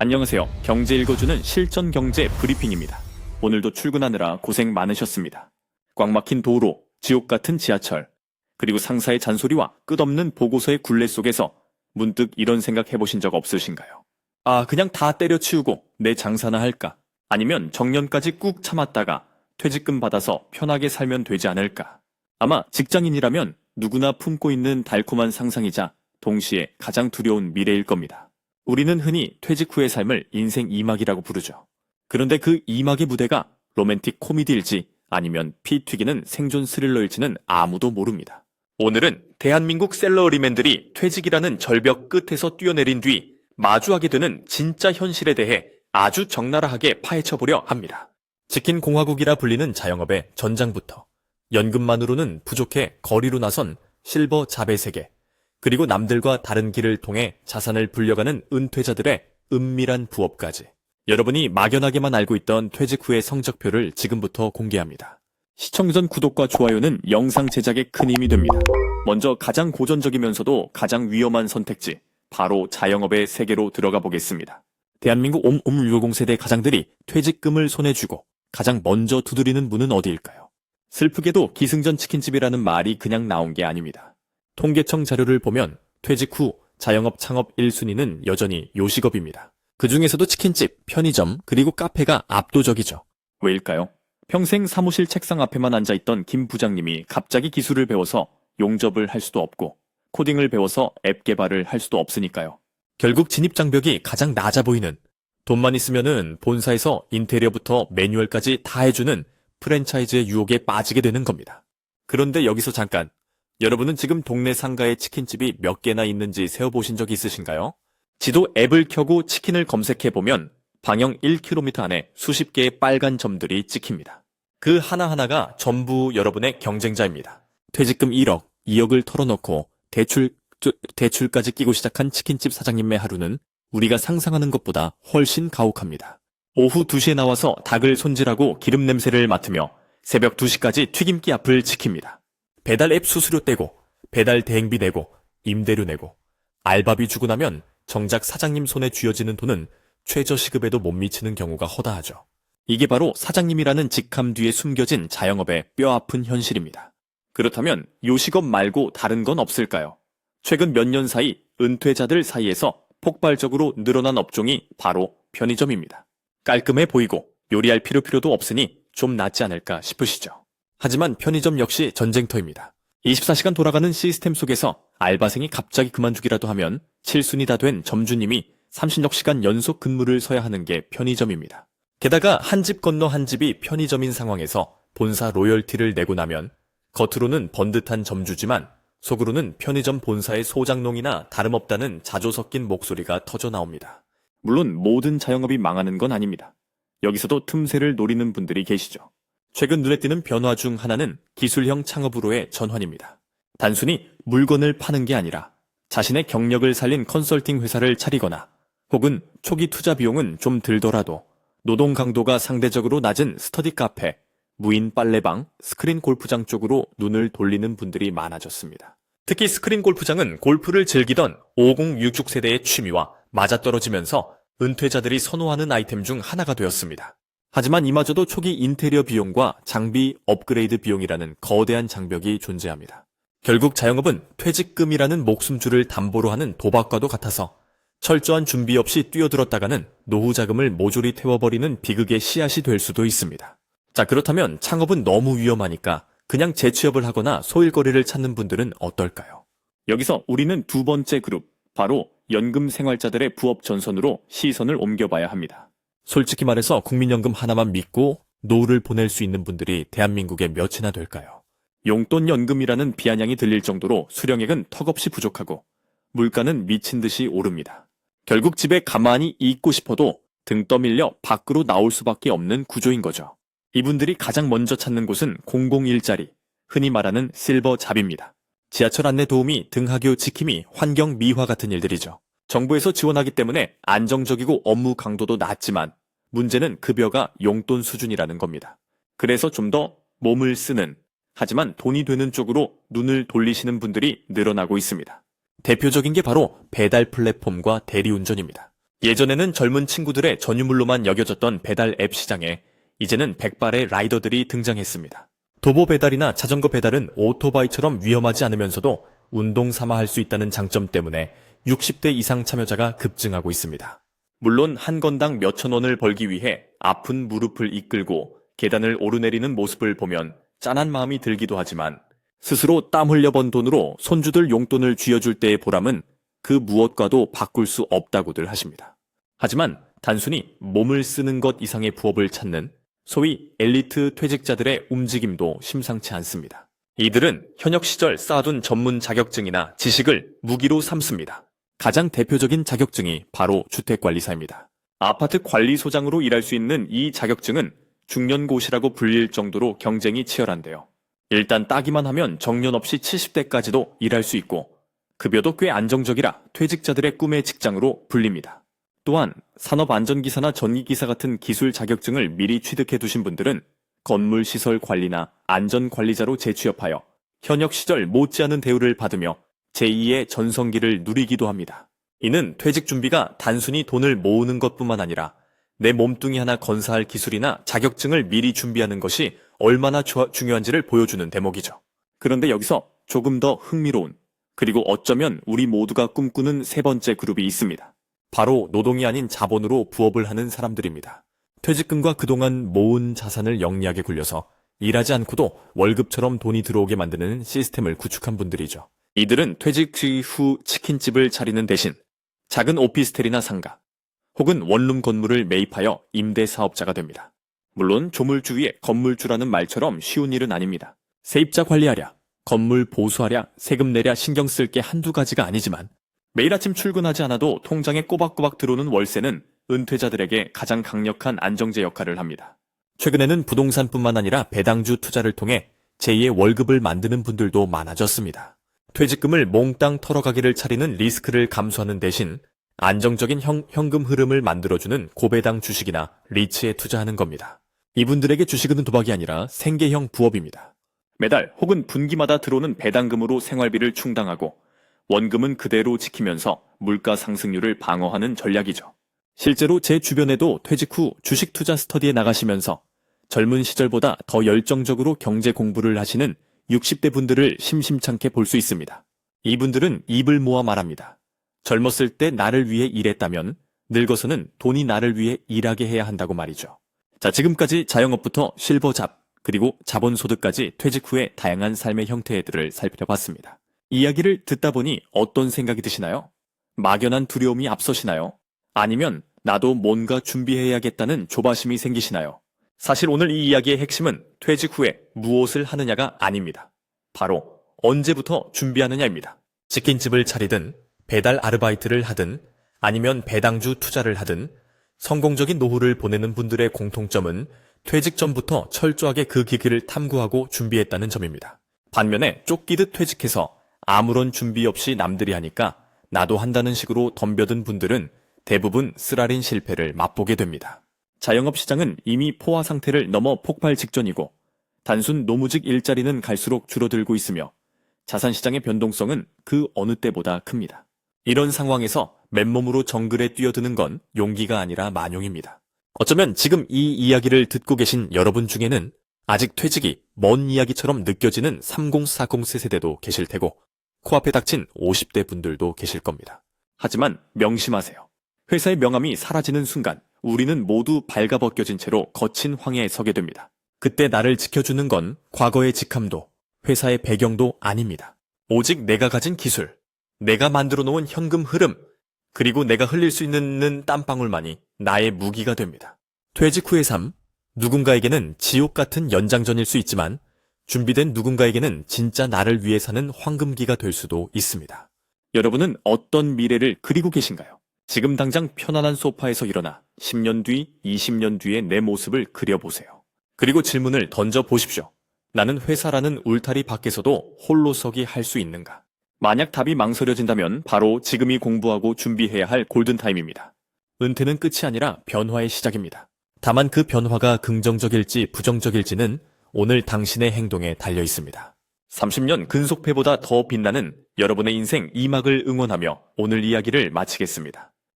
안녕하세요. 경제 읽어주는 실전 경제 브리핑입니다. 오늘도 출근하느라 고생 많으셨습니다. 꽉 막힌 도로, 지옥 같은 지하철, 그리고 상사의 잔소리와 끝없는 보고서의 굴레 속에서 문득 이런 생각 해보신 적 없으신가요? 아, 그냥 다 때려치우고 내 장사나 할까? 아니면 정년까지 꾹 참았다가 퇴직금 받아서 편하게 살면 되지 않을까? 아마 직장인이라면 누구나 품고 있는 달콤한 상상이자 동시에 가장 두려운 미래일 겁니다. 우리는 흔히 퇴직 후의 삶을 인생 2막이라고 부르죠. 그런데 그 2막의 무대가 로맨틱 코미디일지 아니면 피 튀기는 생존 스릴러일지는 아무도 모릅니다. 오늘은 대한민국 셀러리맨들이 퇴직이라는 절벽 끝에서 뛰어내린 뒤 마주하게 되는 진짜 현실에 대해 아주 적나라하게 파헤쳐보려 합니다. 치킨 공화국이라 불리는 자영업의 전장부터 연금만으로는 부족해 거리로 나선 실버 자배 세계, 그리고 남들과 다른 길을 통해 자산을 불려가는 은퇴자들의 은밀한 부업까지. 여러분이 막연하게만 알고 있던 퇴직 후의 성적표를 지금부터 공개합니다. 시청 전 구독과 좋아요는 영상 제작에 큰 힘이 됩니다. 먼저 가장 고전적이면서도 가장 위험한 선택지, 바로 자영업의 세계로 들어가 보겠습니다. 대한민국 옴옴 유공 세대 가장들이 퇴직금을 손에 쥐고 가장 먼저 두드리는 문은 어디일까요? 슬프게도 기승전 치킨집이라는 말이 그냥 나온 게 아닙니다. 통계청 자료를 보면 퇴직 후 자영업 창업 1순위는 여전히 요식업입니다. 그 중에서도 치킨집, 편의점, 그리고 카페가 압도적이죠. 왜일까요? 평생 사무실 책상 앞에만 앉아있던 김 부장님이 갑자기 기술을 배워서 용접을 할 수도 없고 코딩을 배워서 앱 개발을 할 수도 없으니까요. 결국 진입 장벽이 가장 낮아 보이는 돈만 있으면은 본사에서 인테리어부터 매뉴얼까지 다 해주는 프랜차이즈의 유혹에 빠지게 되는 겁니다. 그런데 여기서 잠깐 여러분은 지금 동네 상가에 치킨집이 몇 개나 있는지 세어보신 적 있으신가요? 지도 앱을 켜고 치킨을 검색해보면 방영 1km 안에 수십 개의 빨간 점들이 찍힙니다. 그 하나하나가 전부 여러분의 경쟁자입니다. 퇴직금 1억, 2억을 털어놓고 대출, 저, 대출까지 끼고 시작한 치킨집 사장님의 하루는 우리가 상상하는 것보다 훨씬 가혹합니다. 오후 2시에 나와서 닭을 손질하고 기름 냄새를 맡으며 새벽 2시까지 튀김기 앞을 지킵니다. 배달 앱 수수료 떼고, 배달 대행비 내고, 임대료 내고, 알바비 주고 나면 정작 사장님 손에 쥐어지는 돈은 최저시급에도 못 미치는 경우가 허다하죠. 이게 바로 사장님이라는 직함 뒤에 숨겨진 자영업의 뼈아픈 현실입니다. 그렇다면 요식업 말고 다른 건 없을까요? 최근 몇 년 사이 은퇴자들 사이에서 폭발적으로 늘어난 업종이 바로 편의점입니다. 깔끔해 보이고 요리할 필요 필요도 없으니 좀 낫지 않을까 싶으시죠. 하지만 편의점 역시 전쟁터입니다. 24시간 돌아가는 시스템 속에서 알바생이 갑자기 그만두기라도 하면 7순위 다된 점주님이 30여 시간 연속 근무를 서야 하는 게 편의점입니다. 게다가 한 집 건너 한 집이 편의점인 상황에서 본사 로열티를 내고 나면 겉으로는 번듯한 점주지만 속으로는 편의점 본사의 소장농이나 다름없다는 자조 섞인 목소리가 터져 나옵니다. 물론 모든 자영업이 망하는 건 아닙니다. 여기서도 틈새를 노리는 분들이 계시죠. 최근 눈에 띄는 변화 중 하나는 기술형 창업으로의 전환입니다. 단순히 물건을 파는 게 아니라 자신의 경력을 살린 컨설팅 회사를 차리거나 혹은 초기 투자 비용은 좀 들더라도 노동 강도가 상대적으로 낮은 스터디 카페, 무인 빨래방, 스크린 골프장 쪽으로 눈을 돌리는 분들이 많아졌습니다. 특히 스크린 골프장은 골프를 즐기던 5066 세대의 취미와 맞아떨어지면서 은퇴자들이 선호하는 아이템 중 하나가 되었습니다. 하지만 이마저도 초기 인테리어 비용과 장비 업그레이드 비용이라는 거대한 장벽이 존재합니다. 결국 자영업은 퇴직금이라는 목숨줄을 담보로 하는 도박과도 같아서 철저한 준비 없이 뛰어들었다가는 노후 자금을 모조리 태워버리는 비극의 씨앗이 될 수도 있습니다. 자, 그렇다면 창업은 너무 위험하니까 그냥 재취업을 하거나 소일거리를 찾는 분들은 어떨까요? 여기서 우리는 두 번째 그룹, 바로 연금 생활자들의 부업 전선으로 시선을 옮겨봐야 합니다. 솔직히 말해서 국민연금 하나만 믿고 노후를 보낼 수 있는 분들이 대한민국에 몇이나 될까요? 용돈 연금이라는 비아냥이 들릴 정도로 수령액은 턱없이 부족하고 물가는 미친 듯이 오릅니다. 결국 집에 가만히 있고 싶어도 등 떠밀려 밖으로 나올 수밖에 없는 구조인 거죠. 이분들이 가장 먼저 찾는 곳은 공공 일자리, 흔히 말하는 실버 잡입니다. 지하철 안내 도우미, 등하교 지킴이, 환경 미화 같은 일들이죠. 정부에서 지원하기 때문에 안정적이고 업무 강도도 낮지만 문제는 급여가 용돈 수준이라는 겁니다. 그래서 좀 더 몸을 쓰는, 하지만 돈이 되는 쪽으로 눈을 돌리시는 분들이 늘어나고 있습니다. 대표적인 게 바로 배달 플랫폼과 대리운전입니다. 예전에는 젊은 친구들의 전유물로만 여겨졌던 배달 앱 시장에 이제는 백발의 라이더들이 등장했습니다. 도보 배달이나 자전거 배달은 오토바이처럼 위험하지 않으면서도 운동 삼아 할 수 있다는 장점 때문에 60대 이상 참여자가 급증하고 있습니다. 물론 한 건당 몇천 원을 벌기 위해 아픈 무릎을 이끌고 계단을 오르내리는 모습을 보면 짠한 마음이 들기도 하지만 스스로 땀 흘려 번 돈으로 손주들 용돈을 쥐어줄 때의 보람은 그 무엇과도 바꿀 수 없다고들 하십니다. 하지만 단순히 몸을 쓰는 것 이상의 부업을 찾는 소위 엘리트 퇴직자들의 움직임도 심상치 않습니다. 이들은 현역 시절 쌓아둔 전문 자격증이나 지식을 무기로 삼습니다. 가장 대표적인 자격증이 바로 주택관리사입니다. 아파트 관리소장으로 일할 수 있는 이 자격증은 중년고시라고 불릴 정도로 경쟁이 치열한데요. 일단 따기만 하면 정년 없이 70대까지도 일할 수 있고 급여도 꽤 안정적이라 퇴직자들의 꿈의 직장으로 불립니다. 또한 산업안전기사나 전기기사 같은 기술 자격증을 미리 취득해 두신 분들은 건물시설 관리나 안전관리자로 재취업하여 현역 시절 못지않은 대우를 받으며 제2의 전성기를 누리기도 합니다. 이는 퇴직 준비가 단순히 돈을 모으는 것뿐만 아니라 내 몸뚱이 하나 건사할 기술이나 자격증을 미리 준비하는 것이 얼마나 주- 중요한지를 보여주는 대목이죠. 그런데 여기서 조금 더 흥미로운 그리고 어쩌면 우리 모두가 꿈꾸는 세 번째 그룹이 있습니다. 바로 노동이 아닌 자본으로 부업을 하는 사람들입니다. 퇴직금과 그동안 모은 자산을 영리하게 굴려서 일하지 않고도 월급처럼 돈이 들어오게 만드는 시스템을 구축한 분들이죠. 이들은 퇴직 후 치킨집을 차리는 대신 작은 오피스텔이나 상가 혹은 원룸 건물을 매입하여 임대 사업자가 됩니다. 물론 조물주 위에 건물주라는 말처럼 쉬운 일은 아닙니다. 세입자 관리하랴, 건물 보수하랴, 세금 내랴 신경 쓸 게 한두 가지가 아니지만 매일 아침 출근하지 않아도 통장에 꼬박꼬박 들어오는 월세는 은퇴자들에게 가장 강력한 안정제 역할을 합니다. 최근에는 부동산뿐만 아니라 배당주 투자를 통해 제2의 월급을 만드는 분들도 많아졌습니다. 퇴직금을 몽땅 털어가기를 차리는 리스크를 감수하는 대신 안정적인 형, 현금 흐름을 만들어주는 고배당 주식이나 리츠에 투자하는 겁니다. 이분들에게 주식은 도박이 아니라 생계형 부업입니다. 매달 혹은 분기마다 들어오는 배당금으로 생활비를 충당하고 원금은 그대로 지키면서 물가 상승률을 방어하는 전략이죠. 실제로 제 주변에도 퇴직 후 주식 투자 스터디에 나가시면서 젊은 시절보다 더 열정적으로 경제 공부를 하시는 60대 분들을 심심찮게 볼 수 있습니다. 이분들은 입을 모아 말합니다. 젊었을 때 나를 위해 일했다면 늙어서는 돈이 나를 위해 일하게 해야 한다고 말이죠. 자, 지금까지 자영업부터 실버잡, 그리고 자본소득까지 퇴직 후의 다양한 삶의 형태들을 살펴봤습니다. 이야기를 듣다 보니 어떤 생각이 드시나요? 막연한 두려움이 앞서시나요? 아니면 나도 뭔가 준비해야겠다는 조바심이 생기시나요? 사실 오늘 이 이야기의 핵심은 퇴직 후에 무엇을 하느냐가 아닙니다. 바로 언제부터 준비하느냐입니다. 치킨집을 차리든 배달 아르바이트를 하든 아니면 배당주 투자를 하든 성공적인 노후를 보내는 분들의 공통점은 퇴직 전부터 철저하게 그 기기를 탐구하고 준비했다는 점입니다. 반면에 쫓기듯 퇴직해서 아무런 준비 없이 남들이 하니까 나도 한다는 식으로 덤벼든 분들은 대부분 쓰라린 실패를 맛보게 됩니다. 자영업 시장은 이미 포화 상태를 넘어 폭발 직전이고 단순 노무직 일자리는 갈수록 줄어들고 있으며 자산 시장의 변동성은 그 어느 때보다 큽니다. 이런 상황에서 맨몸으로 정글에 뛰어드는 건 용기가 아니라 만용입니다. 어쩌면 지금 이 이야기를 듣고 계신 여러분 중에는 아직 퇴직이 먼 이야기처럼 느껴지는 3040 세대도 계실 테고 코앞에 닥친 50대 분들도 계실 겁니다. 하지만 명심하세요. 회사의 명함이 사라지는 순간 우리는 모두 발가벗겨진 채로 거친 황해에 서게 됩니다. 그때 나를 지켜주는 건 과거의 직함도 회사의 배경도 아닙니다. 오직 내가 가진 기술, 내가 만들어 놓은 현금 흐름, 그리고 내가 흘릴 수 있는 땀방울만이 나의 무기가 됩니다. 퇴직 후의 삶, 누군가에게는 지옥 같은 연장전일 수 있지만 준비된 누군가에게는 진짜 나를 위해 사는 황금기가 될 수도 있습니다. 여러분은 어떤 미래를 그리고 계신가요? 지금 당장 편안한 소파에서 일어나 10년 뒤, 20년 뒤의 내 모습을 그려보세요. 그리고 질문을 던져 보십시오. 나는 회사라는 울타리 밖에서도 홀로서기 할 수 있는가? 만약 답이 망설여진다면 바로 지금이 공부하고 준비해야 할 골든타임입니다. 은퇴는 끝이 아니라 변화의 시작입니다. 다만 그 변화가 긍정적일지 부정적일지는 오늘 당신의 행동에 달려 있습니다. 30년 근속패보다 더 빛나는 여러분의 인생 2막을 응원하며 오늘 이야기를 마치겠습니다.